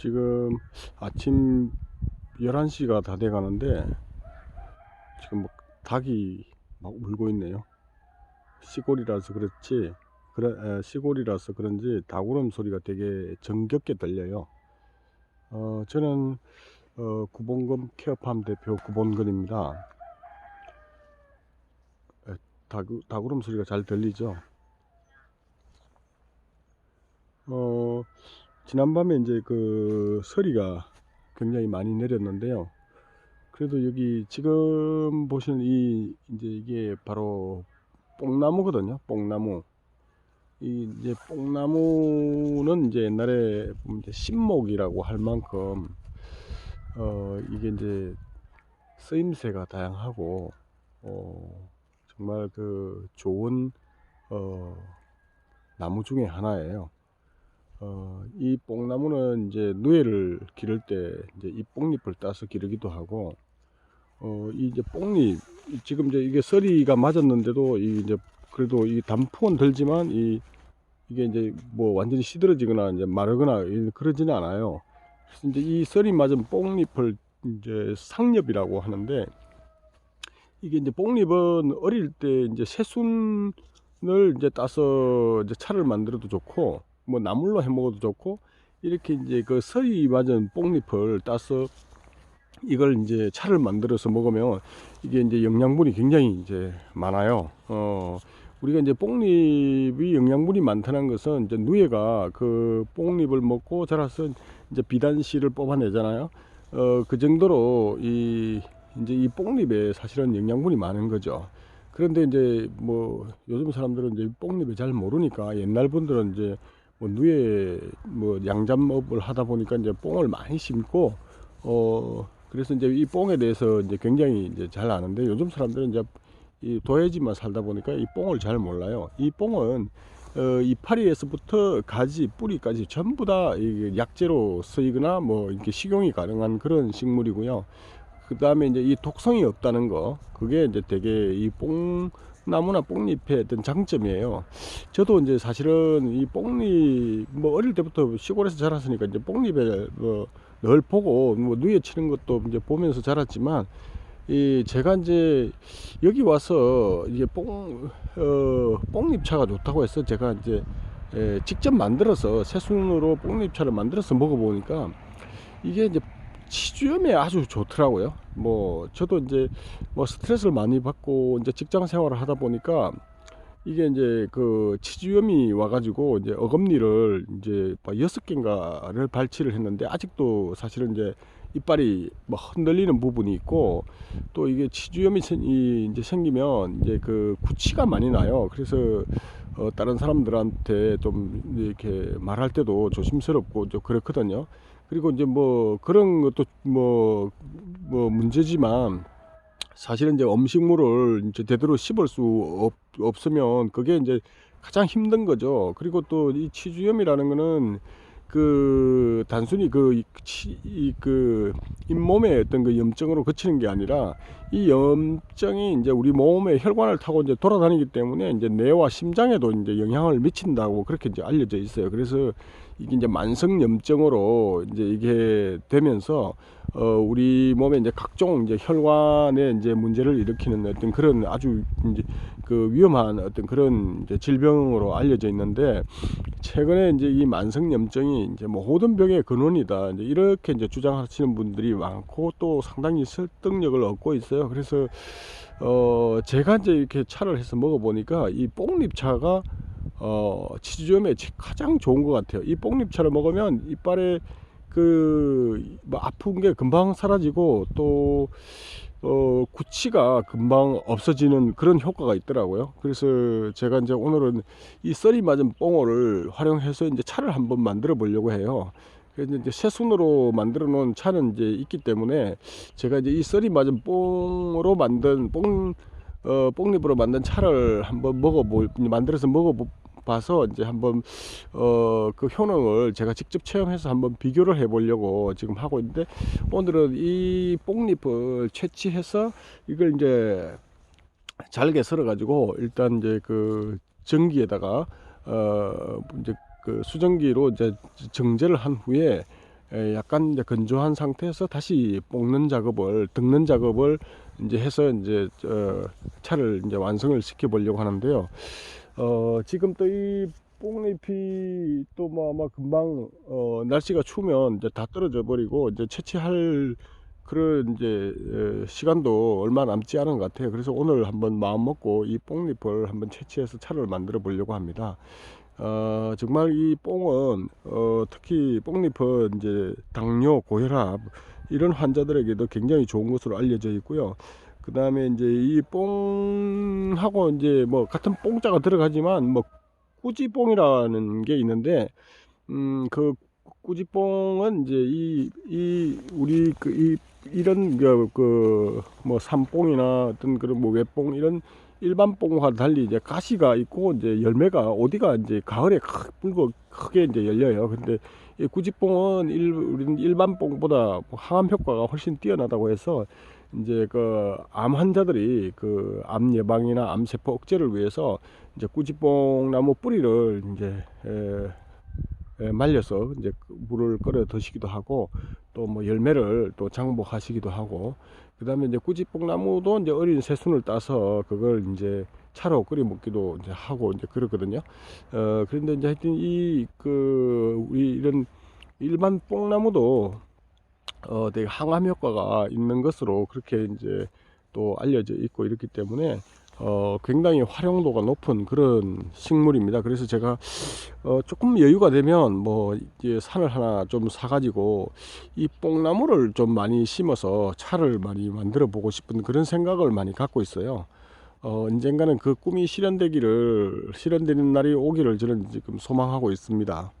지금 아침 11시가 다 돼 가는데 지금 뭐 닭이 막 울고 있네요. 시골이라서 그렇지 그래, 에, 시골이라서 그런지 닭 울음 소리가 되게 정겹게 들려요. 어, 저는 어, 구본금 케어팜 대표 구본근입니다. 에, 닭, 닭 울음 소리가 잘 들리죠? 어, 지난밤에 이제 그 서리가 굉장히 많이 내렸는데요. 그래도 여기 지금 보시는 이 이제 이게 바로 뽕나무거든요. 뽕나무. 이 이제 뽕나무는 이제 옛날에 이제 신목이라고 할 만큼 어 이게 이제 쓰임새가 다양하고 어 정말 그 좋은 어 나무 중에 하나예요. 어, 이 뽕나무는 이제 누에를 기를 때 이제 이 뽕잎을 따서 기르기도 하고, 어, 이 이제 뽕잎, 이 지금 이제 이게 서리가 맞았는데도 이 이제 그래도 이 단풍은 들지만 이 이게 이제 뭐 완전히 시들어지거나 이제 마르거나 이- 그러지는 않아요. 그래서 이제 이 서리 맞은 뽕잎을 이제 상엽이라고 하는데 이게 이제 뽕잎은 어릴 때 이제 새순을 이제 따서 이제 차를 만들어도 좋고 뭐 나물로 해 먹어도 좋고 이렇게 이제 그 서리 맞은 뽕잎을 따서 이걸 이제 차를 만들어서 먹으면 이게 이제 영양분이 굉장히 이제 많아요. 어 우리가 이제 뽕잎이 영양분이 많다는 것은 이제 누에가 그 뽕잎을 먹고 자라서 이제 비단씨를 뽑아내잖아요. 어 그 정도로 이 이제 이 뽕잎에 사실은 영양분이 많은 거죠. 그런데 이제 뭐 요즘 사람들은 이제 뽕잎을 잘 모르니까 옛날 분들은 이제 뭐 누에 뭐 양잡업을 하다 보니까 이제 뽕을 많이 심고 어 그래서 이제 이 뽕에 대해서 이제 굉장히 이제 잘 아는데 요즘 사람들은 이제 이 도해지만 살다 보니까 이 뽕을 잘 몰라요. 이 뽕은 어, 이파리에서부터 가지 뿌리까지 전부 다 이게 약재로 쓰이거나 뭐 이렇게 식용이 가능한 그런 식물이고요. 그 다음에 이제 이 독성이 없다는 거 그게 이제 되게 이 뽕 나무나 뽕잎의 어떤 장점이에요. 저도 이제 사실은 이 뽕잎 뭐 어릴 때부터 시골에서 자랐으니까 이제 뽕잎에 뭐늘 보고 뭐 누에 치는 것도 이제 보면서 자랐지만 이 제가 이제 여기 와서 이게 뽕 어, 뽕잎차가 좋다고 해서 제가 이제 에, 직접 만들어서 새순으로 뽕잎차를 만들어서 먹어보니까 이게 이제 치주염에 아주 좋더라고요. 뭐 저도 이제 뭐 스트레스를 많이 받고 이제 직장 생활을 하다 보니까 이게 이제 그 치주염이 와가지고 이제 어금니를 이제 뭐 여섯 개인가를 발치를 했는데 아직도 사실은 이제 이빨이 뭐 흔들리는 부분이 있고 또 이게 치주염이 이제 생기면 이제 그 구취가 많이 나요. 그래서 어 다른 사람들한테 좀 이렇게 말할 때도 조심스럽고 좀 그렇거든요. 그리고 이제 뭐 그런 것도 뭐, 뭐 문제지만 사실은 이제 음식물을 이제 제대로 씹을 수 없, 없으면 그게 이제 가장 힘든 거죠. 그리고 또 이 치주염이라는 거는 그 단순히 그, 치, 이그 잇몸의 어떤 그 염증으로 그치는 게 아니라 이 염증이 이제 우리 몸의 혈관을 타고 이제 돌아다니기 때문에 이제 뇌와 심장에도 이제 영향을 미친다고 그렇게 이제 알려져 있어요. 그래서 이게 이제 만성 염증으로 이제 이게 되면서 어 우리 몸에 이제 각종 이제 혈관에 이제 문제를 일으키는 어떤 그런 아주 이제 그 위험한 어떤 그런 이제 질병으로 알려져 있는데 최근에 이제 이 만성 염증이 이제 뭐 모든 병의 근원이다 이제 이렇게 이제 주장하시는 분들이 많고 또 상당히 설득력을 얻고 있어요. 그래서 어 제가 이제 이렇게 차를 해서 먹어보니까 이 뽕잎 차가 어 치주염에 가장 좋은 것 같아요. 이 뽕잎차를 먹으면 이빨에 그뭐 아픈 게 금방 사라지고 또 어, 구취가 금방 없어지는 그런 효과가 있더라고요. 그래서 제가 이제 오늘은 이 썰이 맞은 뽕어를 활용해서 이제 차를 한번 만들어 보려고 해요. 그래서 이제 새 순으로 만들어 놓은 차는 이제 있기 때문에 제가 이제 이 썰이 맞은 뽕으로 만든 뽕, 어, 뽕잎으로 만든 차를 한번 먹어 볼, 만들어서 먹어보, 봐서 이제 한번 어 그 효능을 제가 직접 체험해서 한번 비교를 해 보려고 지금 하고 있는데 오늘은 이 뽕잎을 채취해서 이걸 이제 잘게 썰어 가지고 일단 이제 그 전기에다가 어 이제 그 수정기로 이제 정제를 한 후에 에, 약간 이제 건조한 상태에서 다시 볶는 작업을 듬는 작업을 이제 해서 이제 어, 차를 이제 완성을 시켜 보려고 하는데요. 어, 지금 또 이 뽕잎이 또 뭐 아마 금방 어, 날씨가 추우면 이제 다 떨어져 버리고 이제 채취할 그런 이제 에, 시간도 얼마 남지 않은 것 같아요. 그래서 오늘 한번 마음 먹고 이 뽕잎을 한번 채취해서 차를 만들어 보려고 합니다. 어, 정말 이 뽕은 어, 특히 뽕잎은 이제 당뇨, 고혈압 이런 환자들에게도 굉장히 좋은 것으로 알려져 있고요. 그 다음에 이제 이 뽕하고 이제 뭐 같은 뽕자가 들어가지만 뭐 꾸지뽕이라는 게 있는데 음그 꾸지뽕은 이제 이 이 우리 그 이 이런 그뭐 산뽕이나 어떤 그런 뭐 외뽕 이런 일반 뽕과 달리 이제 가시가 있고 이제 열매가 어디가 이제 가을에 크, 붉고 크게 이제 열려요. 근데 이 구지뽕은 일, 우리는 일반 뽕보다 항암 효과가 훨씬 뛰어나다고 해서 이제 그 암 환자들이 그 암 예방이나 암 세포 억제를 위해서 이제 꾸지뽕 나무 뿌리를 이제 에, 에, 말려서 이제 그 물을 끓여 드시기도 하고 또 뭐 열매를 또 장복하시기도 하고 그 다음에 이제 꾸지뽕 나무도 이제 어린 새순을 따서 그걸 이제 차로 끓여 먹기도 이제 하고 이제 그렇거든요. 어 그런데 이제 하여튼 이 그 우리 이런 일반 뽕나무도 어 되게 항암 효과가 있는 것으로 그렇게 이제 또 알려져 있고 이렇기 때문에 어 굉장히 활용도가 높은 그런 식물입니다. 그래서 제가 어 조금 여유가 되면 뭐 이제 산을 하나 좀 사가지고 이 뽕나무를 좀 많이 심어서 차를 많이 만들어 보고 싶은 그런 생각을 많이 갖고 있어요. 어, 언젠가는 그 꿈이 실현되기를, 실현되는 날이 오기를 저는 지금 소망하고 있습니다.